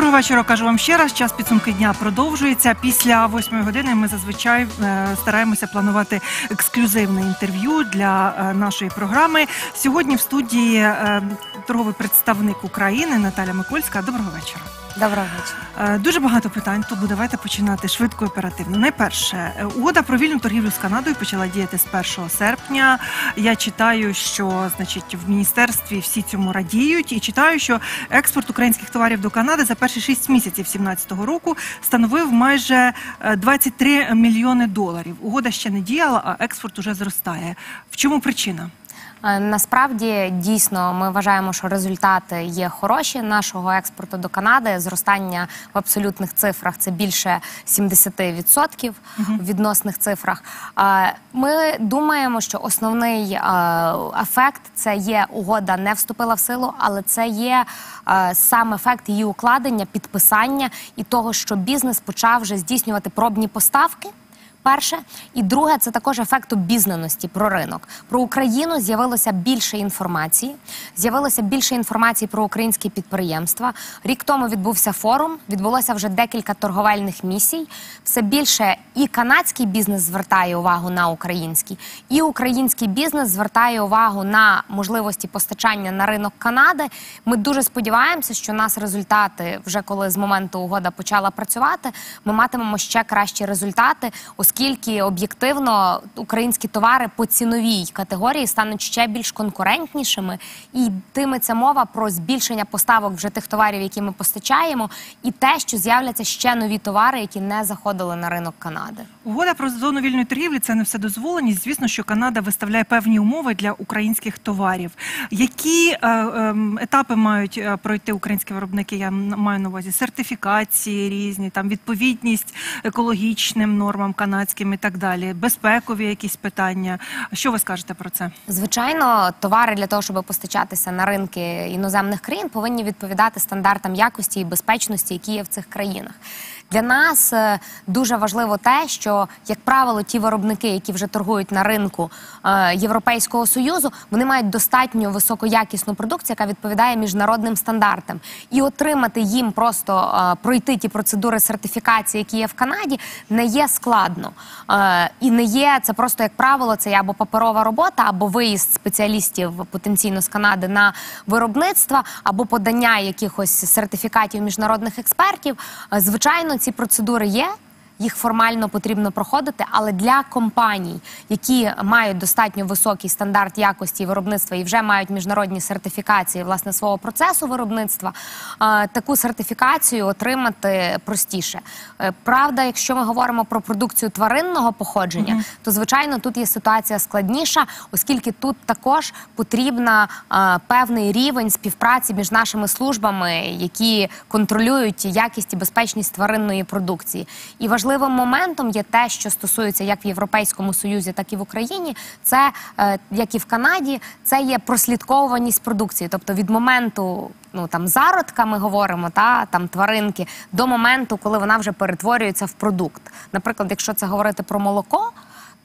Доброго вечора. Кажу вам ще раз. Час підсумки дня продовжується. Після восьмої години ми зазвичай е, стараємося планувати ексклюзивне інтерв'ю для е, нашої програми. Сьогодні в студії е, торговий представник України Наталя Микольська. Доброго вечора. Доброго вечора. Е, Дуже багато питань, тому давайте починати швидко оперативно. Найперше, е, угода про вільну торгівлю з Канадою почала діяти з 1 серпня. Я читаю, що значить в міністерстві всі цьому радіють, і читаю, що експорт українських товарів до Канади за перші 6 місяців 2017 року становив майже е, 23 мільйони доларів. Угода ще не діяла, а експорт уже зростає. В чому причина? Е, Насправді дійсно ми вважаємо, що результати є хороші нашого експорту до Канади. Зростання в абсолютних цифрах це більше 70% в відносних цифрах. Е, Ми думаємо, що основний е, ефект це є угода не вступила в силу, але це є сам ефект її укладення, підписання і того, що бізнес почав вже здійснювати пробні поставки. Перше і друге це також ефект обізнаності про ринок. Про Україну з'явилося більше інформації. З'явилося більше інформації про українські підприємства. Рік тому відбувся форум. Відбулося вже декілька торговельних місій. Все більше і канадський бізнес звертає увагу на український, і український бізнес звертає увагу на можливості постачання на ринок Канади. Ми дуже сподіваємося, що у нас результати вже коли з моменту угода почала працювати, ми матимемо ще кращі результати, оскільки об'єктивно українські товари по ціновій категорії стануть ще більш конкурентнішими, і йтиметься мова про збільшення поставок вже тих товарів, які ми постачаємо, і те, що з'являться ще нові товари, які не заходили на ринок Канади. Угода про зону вільної торгівлі це не вседозволеність. Звісно, що Канада виставляє певні умови для українських товарів. Які е, ем, етапи мають е, пройти українські виробники? Я маю на увазі сертифікації різні, там відповідність екологічним нормам канадським і так далі, безпекові якісь питання. Що ви скажете про це? Звичайно, товари для того, щоб постачатися на ринки іноземних країн, повинні відповідати стандартам якості і безпечності, які є в цих країнах. Для нас е, дуже важливо те, що як правило, ті виробники, які вже торгують на ринку е, Європейського союзу, вони мають достатньо високоякісну продукцію, яка відповідає міжнародним стандартам, і отримати їм просто е, пройти ті процедури сертифікації, які є в Канаді, не є складно Е, і не є це просто як правило, це або паперова робота, або виїзд спеціалістів потенційно з Канади на виробництва, або подання якихось сертифікатів міжнародних експертів. Е, Звичайно, ці процедури є. Їх формально потрібно проходити, але для компаній, які мають достатньо високий стандарт якості виробництва і вже мають міжнародні сертифікації власне свого процесу виробництва, е, таку сертифікацію отримати простіше. Е, Правда, якщо ми говоримо про продукцію тваринного походження, то звичайно тут є ситуація складніша, оскільки тут також потрібна е, певний рівень співпраці між нашими службами, які контролюють якість і безпечність тваринної продукції. І важливим моментом є те, що стосується як в Європейському Союзі, так і в Україні. Це е, як і в Канаді, це є прослідковуваність продукції, тобто від моменту. Ну там зародка ми говоримо, та там тваринки до моменту, коли вона вже перетворюється в продукт. Наприклад, якщо це говорити про молоко,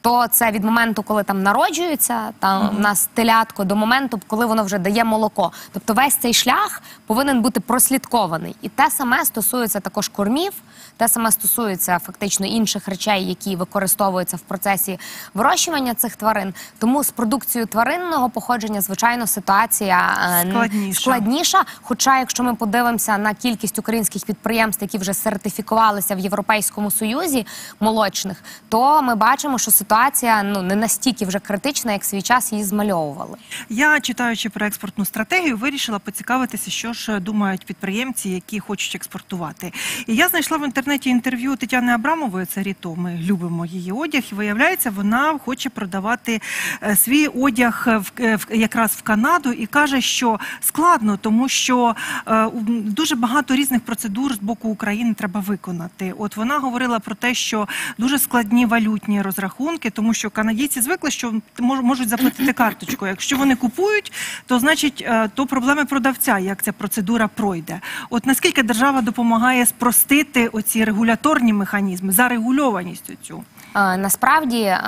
то це від моменту, коли там народжується там у нас телятко, до моменту, коли воно вже дає молоко. Тобто весь цей шлях повинен бути прослідкований. І те саме стосується також кормів, те саме стосується фактично інших речей, які використовуються в процесі вирощування цих тварин. Тому з продукцією тваринного походження, звичайно, ситуація е, Складніша. складніша. Хоча, якщо ми подивимося на кількість українських підприємств, які вже сертифікувалися в Європейському Союзі молочних, то ми бачимо, що ситуація ну не настільки вже критична, як свій час її змальовували. Я читаючи про експортну стратегію, вирішила поцікавитися, що ж думають підприємці, які хочуть експортувати. І я знайшла в інтернеті інтерв'ю Тетяни Абрамової. Це Ріто. Ми любимо її одяг. І виявляється, вона хоче продавати е, свій одяг в, е, в- якраз в Канаду і каже, що складно, тому що е, дуже багато різних процедур з боку України треба виконати. От вона говорила про те, що дуже складні валютні розрахунки. Ринки, тому що канадійці звикли, що мож- можуть заплатити карточку. Якщо вони купують, то значить е, то проблеми продавця, як ця процедура пройде. От наскільки держава допомагає спростити оці регуляторні механізми, зарегульованість цю? Е, Насправді е,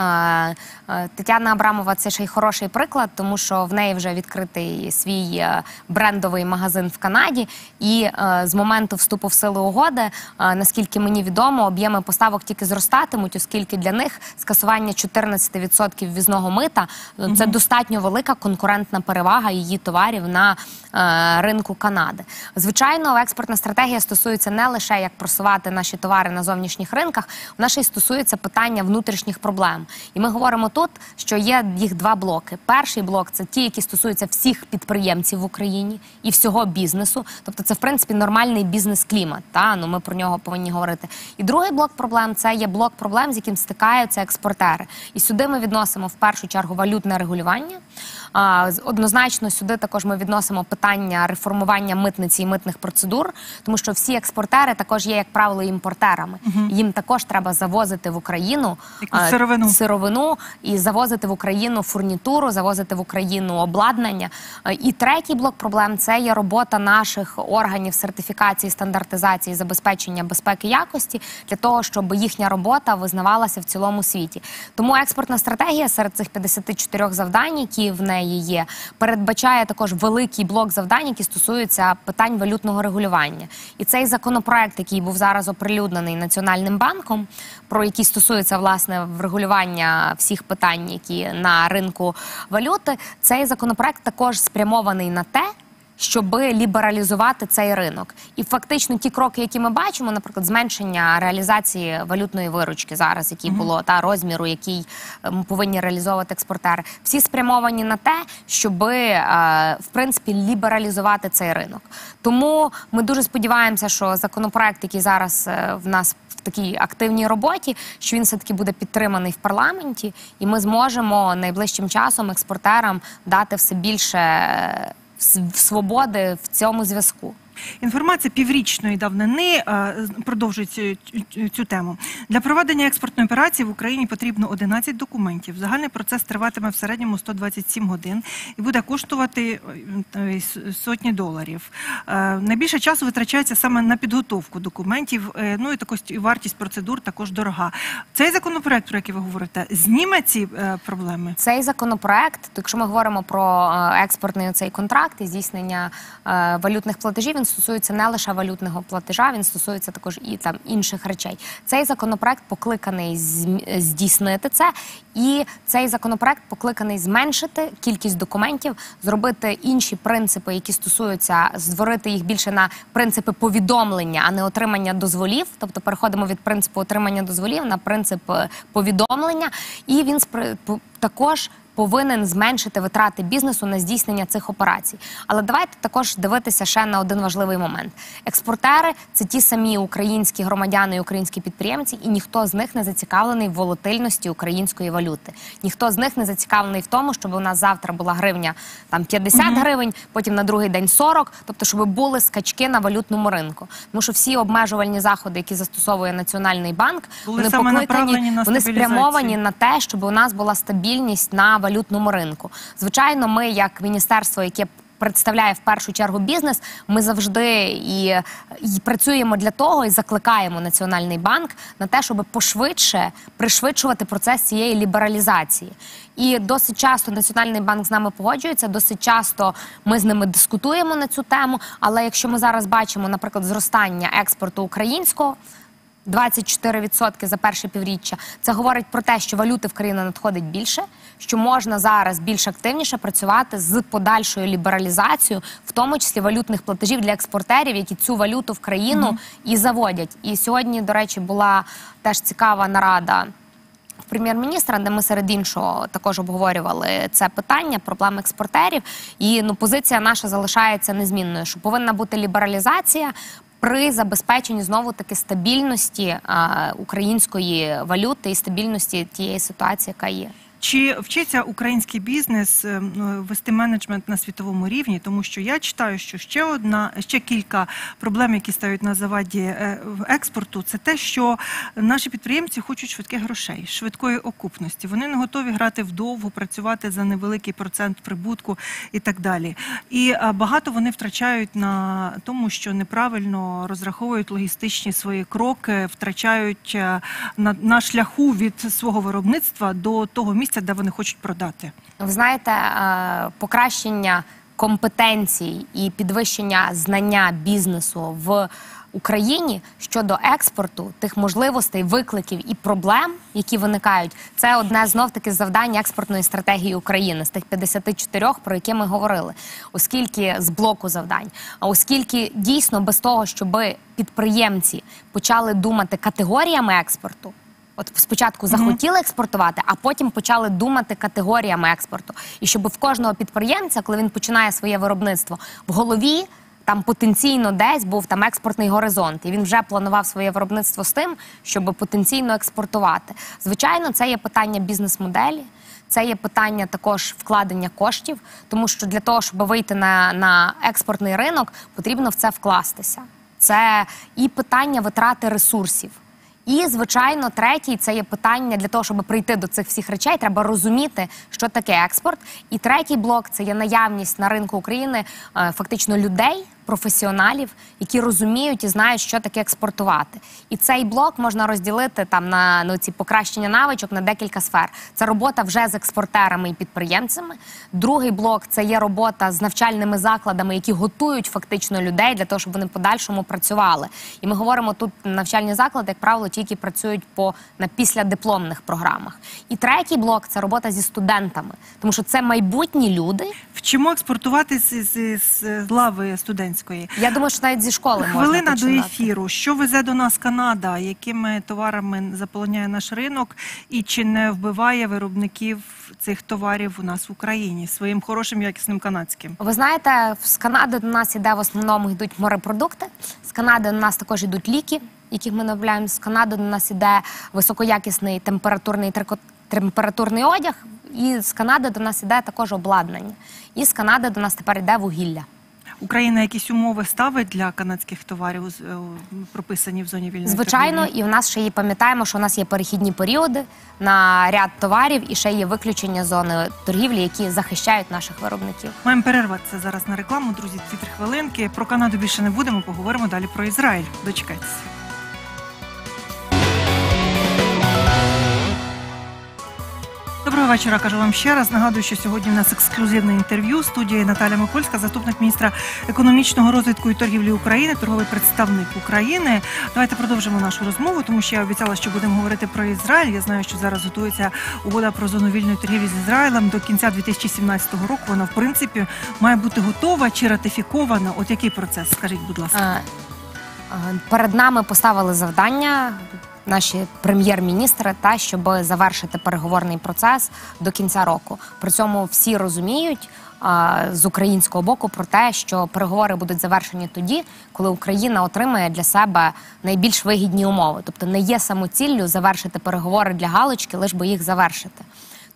е, Тетяна Абрамова це ще й хороший приклад, тому що в неї вже відкритий свій брендовий магазин в Канаді. І з моменту вступу в силу угоди, наскільки мені відомо, об'єми поставок тільки зростатимуть, оскільки для них скасування 14% ввізного мита це достатньо велика конкурентна перевага її товарів на ринку Канади. Звичайно, експортна стратегія стосується не лише як просувати наші товари на зовнішніх ринках, вона ще й стосується питання внутрішніх проблем. І ми говоримо тут, що є їх два блоки. Перший блок це ті, які стосуються всіх підприємців в Україні і всього бізнесу. Тобто, це в принципі нормальний бізнес-клімат. Та ну ми про нього повинні говорити. І другий блок проблем це є блок проблем, з яким стикаються експортери. І сюди ми відносимо в першу чергу валютне регулювання. А, однозначно сюди також ми відносимо питання реформування митниці і митних процедур, тому що всі експортери також є, як правило, імпортерами. Їм також треба завозити в Україну А, сировину. сировину і завозити в Україну фурнітуру, завозити в Україну обладнання. Е, І третій блок проблем це є робота наших органів сертифікації, стандартизації, забезпечення безпеки якості для того, щоб їхня робота визнавалася в цілому світі. Тому експортна стратегія серед цих 54 завдань, які в неї є, передбачає також великий блок завдань, які стосуються питань валютного регулювання. І цей законопроект, який був зараз оприлюднений Національним банком, про який стосується власне врегулювання всіх питань, які на ринку валюти, цей законопроект також спрямований на те. Щоб лібералізувати цей ринок, і фактично ті кроки, які ми бачимо, наприклад, зменшення реалізації валютної виручки зараз, який було та розміру, який ем, повинні реалізовувати експортери, всі спрямовані на те, щоб е, в принципі лібералізувати цей ринок. Тому ми дуже сподіваємося, що законопроект, який зараз е, в нас в такій активній роботі, що він все таки буде підтриманий в парламенті, і ми зможемо найближчим часом експортерам дати все більше е, свободи в цьому зв'язку. Інформація піврічної давнини е, продовжує цю, цю- тему. Для проведення експортної операції в Україні потрібно 11 документів. Загальний процес триватиме в середньому 127 годин і буде коштувати е, е, сотні доларів. Найбільше часу витрачається саме на підготовку документів. Ну і також і вартість процедур також дорога. Цей законопроект, про який ви говорите, зніме ці проблеми. Цей законопроект, якщо ми говоримо про експортний цей контракт і здійснення валютних платежів, він стосується не лише валютного платежа, він стосується також і там інших речей. Цей законопроект покликаний здійснити це, і цей законопроект покликаний зменшити кількість документів, зробити інші принципи, які стосуються створити їх більше на принципи повідомлення, а не отримання дозволів. Тобто переходимо від принципу отримання дозволів на принцип е, повідомлення, і він також. Повинен зменшити витрати бізнесу на здійснення цих операцій. Але давайте також дивитися ще на один важливий момент: експортери це ті самі українські громадяни і українські підприємці, і ніхто з них не зацікавлений в волатильності української валюти. Ніхто з них не зацікавлений в тому, щоб у нас завтра була гривня там 50 гривень, потім на другий день 40, тобто, щоб були скачки на валютному ринку. Тому що всі обмежувальні заходи, які застосовує Національний банк, Були вони покликані, на вони спрямовані на те, щоб у нас була стабільність на валютному ринку. Звичайно, ми, як міністерство, яке представляє в першу чергу бізнес, ми завжди і, і працюємо для того і закликаємо Національний банк на те, щоб пошвидше пришвидшувати процес цієї лібералізації. І досить часто Національний банк з нами погоджується, досить часто ми з ними дискутуємо на цю тему. Але якщо ми зараз бачимо, наприклад, зростання експорту українського. 24% за перше півріччя. Це говорить про те, що валюти в країну надходить більше, що можна зараз більш активніше працювати з подальшою лібералізацією, в тому числі валютних платежів для експортерів, які цю валюту в країну і заводять. І сьогодні, до речі, була теж цікава нарада. Прем'єр-міністра, де ми серед іншого також обговорювали це питання, проблем експортерів. І ну позиція наша залишається незмінною, що повинна бути лібералізація при забезпеченні знову таки стабільності а, української валюти і стабільності тієї ситуації, яка є. Чи вчиться український бізнес е, вести менеджмент на світовому рівні? Тому що я читаю, що ще одна, ще кілька проблем, які стають на заваді е, експорту, це те, що наші підприємці хочуть швидких грошей, швидкої окупності. Вони не готові грати вдовго, працювати за невеликий процент прибутку і так далі. І е, багато вони втрачають на тому, що неправильно розраховують логістичні свої кроки, втрачають е, на, на шляху від свого виробництва до того місця, де вони хочуть продати. Ви знаєте, е, покращення компетенцій і підвищення знання бізнесу в Україні щодо експорту, тих можливостей, викликів і проблем, які виникають, це одне знов таки завдань експортної стратегії України з тих 54, про які ми говорили, оскільки з блоку завдань. А оскільки дійсно без того, щоб підприємці почали думати категоріями експорту. От спочатку захотіли експортувати, а потім почали думати категоріями експорту. І щоб в кожного підприємця, коли він починає своє виробництво, в голові там потенційно десь був там експортний горизонт, і він вже планував своє виробництво з тим, щоб потенційно експортувати. Звичайно, це є питання бізнес-моделі. Це є питання також вкладення коштів, тому що для того, щоб вийти на, на експортний ринок, потрібно в це вкластися. Це і питання витрати ресурсів. І, звичайно, третій це є питання для того, щоб прийти до цих всіх речей. Треба розуміти, що таке експорт. І третій блок це є наявність на ринку України е, фактично людей, професіоналів, які розуміють і знають, що таке експортувати. І цей блок можна розділити там на ну, ці покращення навичок на декілька сфер. Це робота вже з експортерами і підприємцями. Другий блок це є робота з навчальними закладами, які готують фактично людей для того, щоб вони в подальшому працювали. І ми говоримо тут навчальні заклади, як правило, ті, які працюють по на післядипломних програмах. І третій блок це робота зі студентами, тому що це майбутні люди. Вчимо експортувати з, з, з лави студентської. Я думаю, що навіть зі школи можна Хвилина до ефіру. Що везе до нас Канада? Якими товарами заполоняє наш ринок, і чи не вбиває виробників цих товарів у нас в Україні своїм хорошим якісним канадським? Ви знаєте, з Канади до нас іде в основному йдуть морепродукти. З Канади до нас також йдуть ліки, яких ми набавляємо. З Канади до нас іде високоякісний температурний температурний одяг. І з Канади до нас іде також обладнання. І з Канади до нас тепер йде вугілля. Україна якісь умови ставить для канадських товарів е, прописані в зоні вільної Звичайно, торгівлі? і в нас ще є пам'ятаємо, що у нас є перехідні періоди на ряд товарів, і ще є виключення зони торгівлі, які захищають наших виробників. Маємо перерватися зараз на рекламу. Друзі, ці три хвилинки. Про Канаду більше не будемо. Поговоримо далі про Ізраїль. Дочекайтеся. Доброго вечора, кажу вам ще раз. Нагадую, що сьогодні у нас ексклюзивне інтерв'ю. Студії Наталя Микольська, заступник міністра економічного розвитку і торгівлі України, торговий представник України. Давайте продовжимо нашу розмову, тому що я обіцяла, що будемо говорити про Ізраїль. Я знаю, що зараз готується угода про зону вільної торгівлі з Ізраїлем до кінця 2017 року. Вона в принципі має бути готова чи ратифікована. От який процес? Скажіть, будь ласка. Перед нами поставили завдання наші прем'єр-міністри, та щоб завершити переговорний процес до кінця року. При цьому всі розуміють. З українського боку про те, що переговори будуть завершені тоді, коли Україна отримає для себе найбільш вигідні умови, тобто не є самоціллю завершити переговори для галочки, лиш би їх завершити.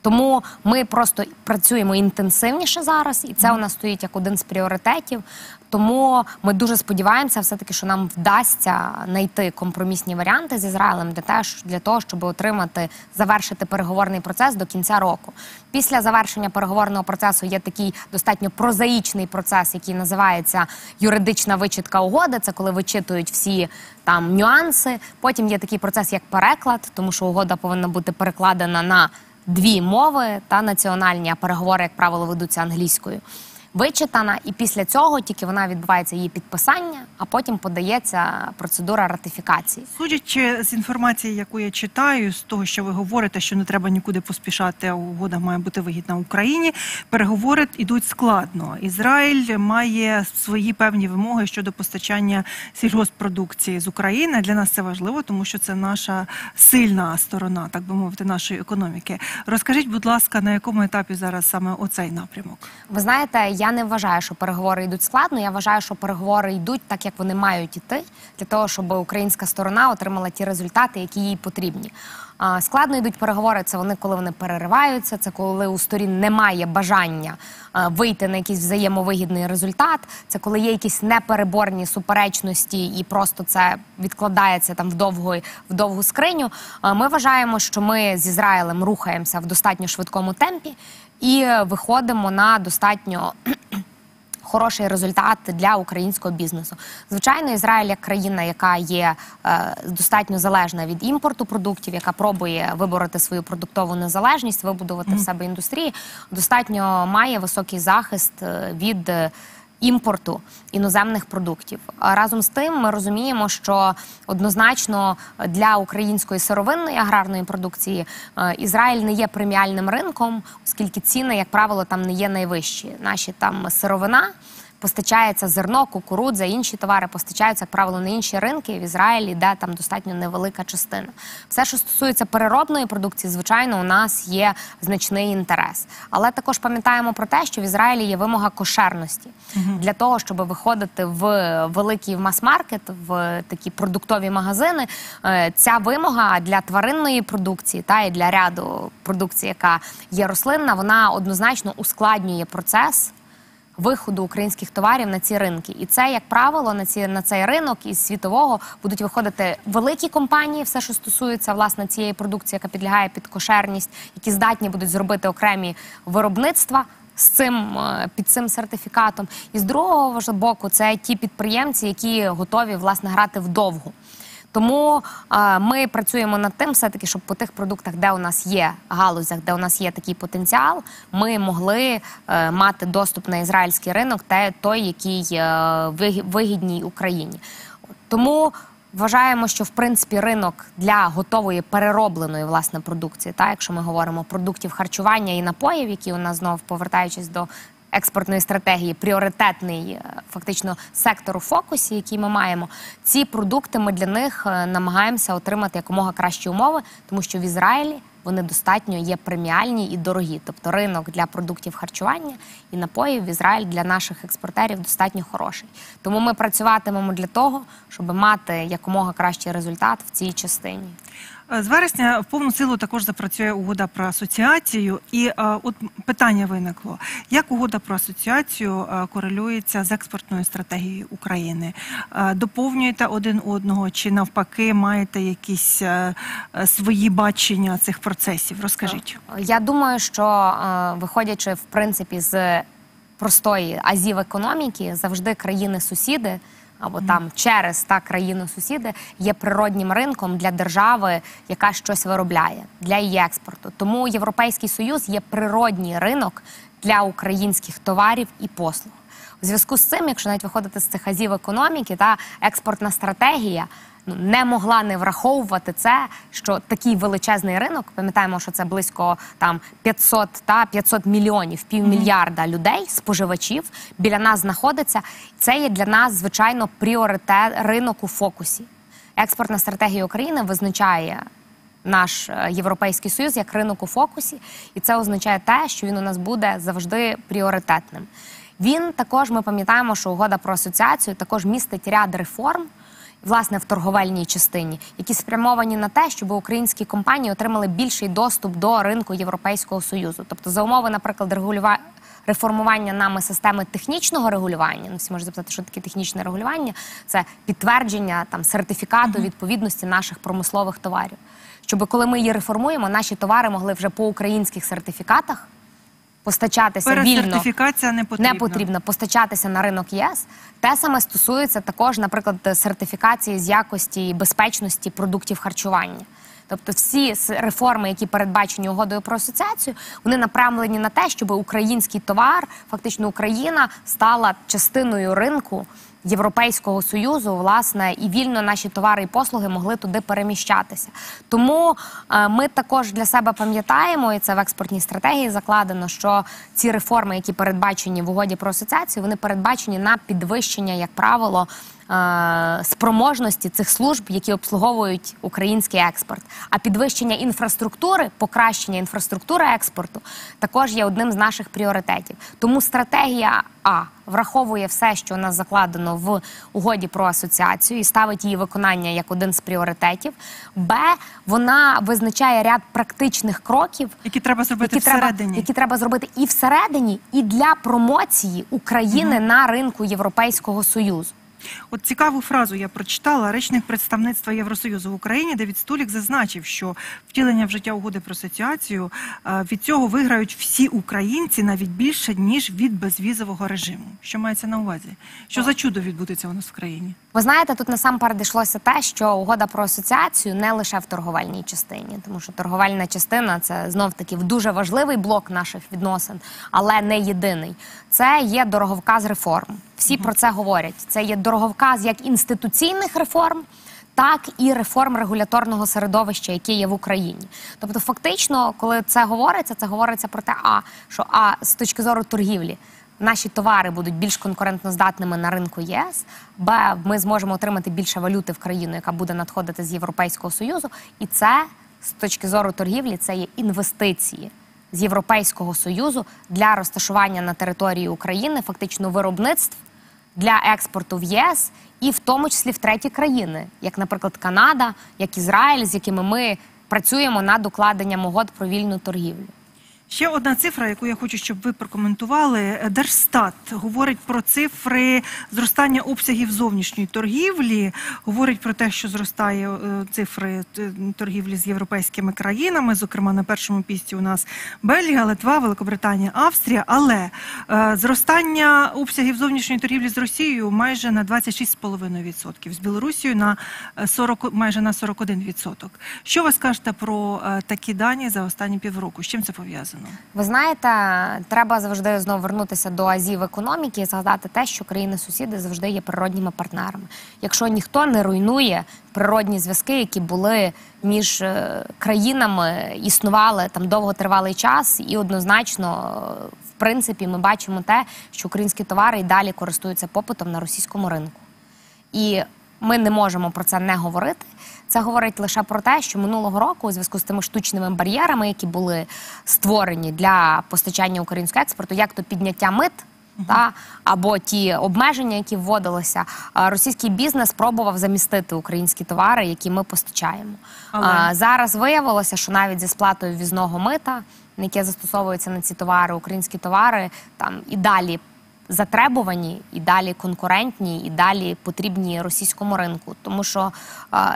Тому ми просто працюємо інтенсивніше зараз, і це у нас стоїть як один з пріоритетів. Тому ми дуже сподіваємося, все таки, що нам вдасться знайти компромісні варіанти з Ізраїлем для теж для того, щоб отримати завершити переговорний процес до кінця року. Після завершення переговорного процесу є такий достатньо прозаїчний процес, який називається юридична вичитка угоди. Це коли вичитують всі там нюанси. Потім є такий процес, як переклад, тому що угода повинна бути перекладена на дві мови та національні, а переговори, як правило, ведуться англійською. Вичитана, і після цього тільки вона відбувається її підписання, а потім подається процедура ратифікації. Судячи з інформації, яку я читаю, з того, що ви говорите, що не треба нікуди поспішати, а угода має бути вигідна Україні. Переговори йдуть складно. Ізраїль має свої певні вимоги щодо постачання сільгоспродукції з України. Для нас це важливо, тому що це наша сильна сторона, так би мовити, нашої економіки. Розкажіть, будь ласка, на якому етапі зараз саме оцей напрямок? Ви знаєте, я не вважаю, що переговори йдуть складно. Я вважаю, що переговори йдуть так, як вони мають іти, для того, щоб українська сторона отримала ті результати, які їй потрібні. Складно йдуть переговори. Це вони, коли вони перериваються. Це коли у сторін немає бажання вийти на якийсь взаємовигідний результат. Це коли є якісь непереборні суперечності, і просто це відкладається там в довгу, в довгу скриню. Ми вважаємо, що ми з Ізраїлем рухаємося в достатньо швидкому темпі і е, виходимо на достатньо хороший результат для українського бізнесу. Звичайно, Ізраїль як країна, яка є е, достатньо залежна від імпорту продуктів, яка пробує вибороти свою продуктову незалежність, вибудувати в себе індустрії, достатньо має високий захист е, від. Імпорту іноземних продуктів разом з тим, ми розуміємо, що однозначно для української сировинної аграрної продукції е, Ізраїль не є преміальним ринком, оскільки ціни, як правило, там не є найвищі. Наші там сировина постачається зерно, кукурудза, інші товари постачаються, як правило, на інші ринки в Ізраїлі, де там достатньо невелика частина. Все, що стосується переробної продукції, звичайно, у нас є значний інтерес. Але також пам'ятаємо про те, що в Ізраїлі є вимога кошерності для того, щоб виходити в великий мас-маркет, в такі продуктові магазини. е, Ця вимога для тваринної продукції та і для ряду продукції, яка є рослинна, вона однозначно ускладнює процес виходу українських товарів на ці ринки. І це, як правило, на ці на цей ринок із світового будуть виходити великі компанії, все, що стосується власне цієї продукції, яка підлягає під кошерність, які здатні будуть зробити окремі виробництва. З цим е, під цим сертифікатом, і з другого боку, це ті підприємці, які готові власне грати вдовгу. Тому ми працюємо над тим, все таки, щоб по тих продуктах, де у нас є галузях, де у нас є такий потенціал, ми могли е, мати доступ на ізраїльський ринок, те той, який е, вигідній Україні. Тому вважаємо, що в принципі ринок для готової переробленої власне продукції, та якщо ми говоримо продуктів харчування і напоїв, які у нас знов повертаючись до експортної стратегії, пріоритетний е, фактично сектор у фокусі, який ми маємо. Ці продукти ми для них е, намагаємося отримати якомога кращі умови, тому що в Ізраїлі вони достатньо є преміальні і дорогі. Тобто ринок для продуктів харчування і напоїв в Ізраїль для наших експортерів достатньо хороший. Тому ми працюватимемо для того, щоб мати якомога кращий результат в цій частині. Е, З вересня в повну силу також запрацює угода про асоціацію. І е, от питання виникло: як угода про асоціацію е, корелюється з експортною стратегією України? Е, доповнюєте один одного чи навпаки маєте якісь е, свої бачення цих процесів? Розкажіть. Я думаю, що е, виходячи в принципі з простої азів економіки, завжди країни-сусіди. Або там через та країну-сусіди є природнім ринком для держави, яка щось виробляє для її експорту. Тому Європейський Союз є природній ринок для українських товарів і послуг. У зв'язку з цим, якщо навіть виходити з цих азів економіки, та експортна стратегія ну, не могла не враховувати це, що такий величезний ринок, пам'ятаємо, що це близько там 500 та 500 мільйонів, півмільярда людей, споживачів біля нас знаходиться. Це є для нас звичайно пріоритет ринок у фокусі. Експортна стратегія України визначає. Наш е, європейський союз як ринок у фокусі, і це означає те, що він у нас буде завжди пріоритетним. Він також ми пам'ятаємо, що угода про асоціацію також містить ряд реформ, власне, в торговельній частині, які спрямовані на те, щоб українські компанії отримали більший доступ до ринку Європейського союзу. Тобто, за умови, наприклад, регулюва... реформування нами системи технічного регулювання. Ну, всі можуть запитати, що таке технічне регулювання. Це підтвердження там сертифікату відповідності наших промислових товарів. Щоб коли ми її реформуємо, наші товари могли вже по українських сертифікатах постачатися вільно не потрібна. не потрібно постачатися на ринок ЄС. Те саме стосується також, наприклад, сертифікації з якості і безпечності продуктів харчування. Тобто всі реформи, які передбачені угодою про асоціацію, вони направлені на те, щоб український товар, фактично Україна, стала частиною ринку Європейського союзу, власне, і вільно наші товари і послуги могли туди переміщатися. Тому е, ми також для себе пам'ятаємо, і це в експортній стратегії закладено, що ці реформи, які передбачені в угоді про асоціацію, вони передбачені на підвищення, як правило. Е, Спроможності цих служб, які обслуговують український експорт, а підвищення інфраструктури, покращення інфраструктури експорту також є одним з наших пріоритетів. Тому стратегія а враховує все, що у нас закладено в угоді про асоціацію, і ставить її виконання як один з пріоритетів. Б вона визначає ряд практичних кроків, Які треба зробити які треба, всередині. які треба зробити і всередині, і для промоції України на ринку Європейського союзу. От цікаву фразу я прочитала. Речник представництва Євросоюзу в Україні Давід Стулік зазначив, що втілення в життя угоди про асоціацію е, від цього виграють всі українці навіть більше ніж від безвізового режиму. Що мається на увазі? Що за чудо відбудеться у нас в країні? Ви знаєте, тут насамперед йшлося те, що угода про асоціацію не лише в торговельній частині, тому що торговельна частина це знов таки дуже важливий блок наших відносин, але не єдиний. Це є дороговказ реформ. Всі про це говорять. Це є дороговказ як інституційних реформ. Так і реформ регуляторного середовища, яке є в Україні. Тобто, фактично, коли це говориться, це говориться про те, а що а з точки зору торгівлі наші товари будуть більш конкурентноздатними на ринку ЄС, б ми зможемо отримати більше валюти в країну, яка буде надходити з Європейського союзу, і це з точки зору торгівлі це є інвестиції з Європейського союзу для розташування на території України, фактично виробництв для експорту в ЄС і в тому числі в треті країни, як, наприклад, Канада, як Ізраїль, з якими ми працюємо над укладенням угод про вільну торгівлю. Ще одна цифра, яку я хочу, щоб ви прокоментували. Держстат говорить про цифри зростання обсягів зовнішньої торгівлі. Говорить про те, що зростає е, цифри е, торгівлі з європейськими країнами. Зокрема, на першому місці у нас Бельгія, Литва, Великобританія, Австрія. Але е, зростання обсягів зовнішньої торгівлі з Росією майже на 26,5%, з Білорусією на е, 40, майже на 41%. Що ви скажете про такі дані за останні півроку? З чим це пов'язано? Ви знаєте, треба завжди знову вернутися до азів економіки і згадати те, що країни-сусіди завжди є природніми партнерами. Якщо ніхто не руйнує природні зв'язки, які були між е, країнами, існували там довготривалий час, і однозначно, в принципі, ми бачимо те, що українські товари і далі користуються попитом на російському ринку. І ми не можемо про це не говорити. Це говорить лише про те, що минулого року, у зв'язку з тими штучними бар'єрами, які були створені для постачання українського експорту, як то підняття мит. Та або ті обмеження, які вводилися, російський бізнес пробував замістити українські товари, які ми постачаємо. Але? А, зараз виявилося, що навіть зі сплатою візного мита, яке застосовується на ці товари, українські товари там і далі затребувані, і далі конкурентні, і далі потрібні російському ринку. Тому що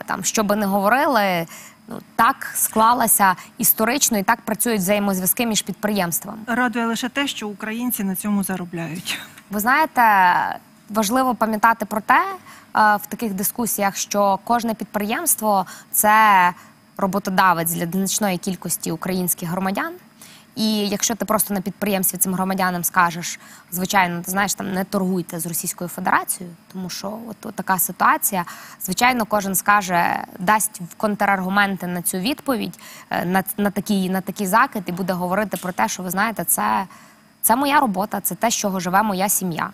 там, що би не говорили, ну так склалося історично і так працюють взаємозв'язки між підприємствами. Радує лише те, що українці на цьому заробляють. Ви знаєте, важливо пам'ятати про те в таких дискусіях, що кожне підприємство це роботодавець для значної кількості українських громадян. І якщо ти просто на підприємстві цим громадянам скажеш, звичайно, ти знаєш, там не торгуйте з Російською Федерацією, тому що от, от така ситуація. Звичайно, кожен скаже, дасть контраргументи на цю відповідь, е, на, на такий на такий закид, і буде говорити про те, що ви знаєте, це, це моя робота, це те, з чого живе моя сім'я.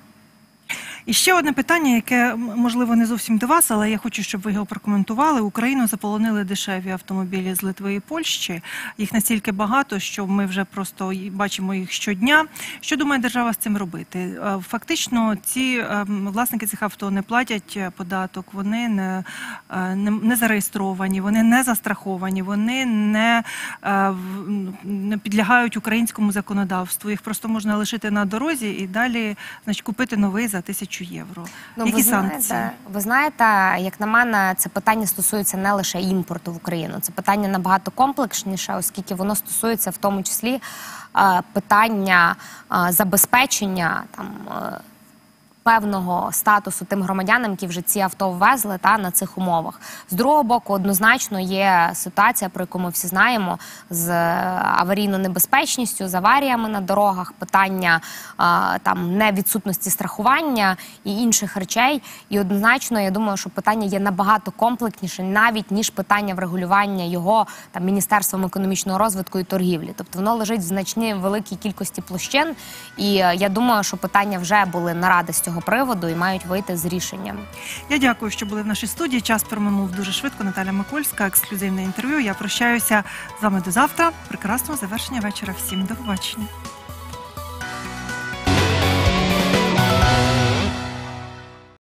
І ще одне питання, яке можливо не зовсім до вас, але я хочу, щоб ви його прокоментували. Україну заполонили дешеві автомобілі з Литви і Польщі. Їх настільки багато, що ми вже просто бачимо їх щодня. Що думає держава з цим робити? Е, Фактично, ці е, власники цих авто не платять е, податок, вони не, не, зареєстровані, вони не застраховані, вони не, не підлягають українському законодавству. Їх просто можна лишити на дорозі і далі значить, купити новий за тисячу євро. Які Ну, ви санкції? знаєте, ви знаєте, як на мене, це питання стосується не лише імпорту в Україну. Це питання набагато комплексніше, оскільки воно стосується в тому числі е, питання е, забезпечення там. Певного статусу тим громадянам, які вже ці авто ввезли та на цих умовах. З другого боку, однозначно є ситуація, про яку ми всі знаємо, з е, аварійною небезпечністю, з аваріями на дорогах, питання е, там невідсутності страхування і інших речей. І однозначно, я думаю, що питання є набагато комплексніше, навіть ніж питання врегулювання його там міністерством економічного розвитку і торгівлі. Тобто воно лежить в значній великій кількості площин. І е, я думаю, що питання вже були наради з цього приводу і мають вийти з рішенням. Я дякую, що були в нашій студії. Час проминув дуже швидко. Наталя Микольська, ексклюзивне інтерв'ю. Я прощаюся з вами до завтра. Прекрасного завершення вечора. Всім до побачення.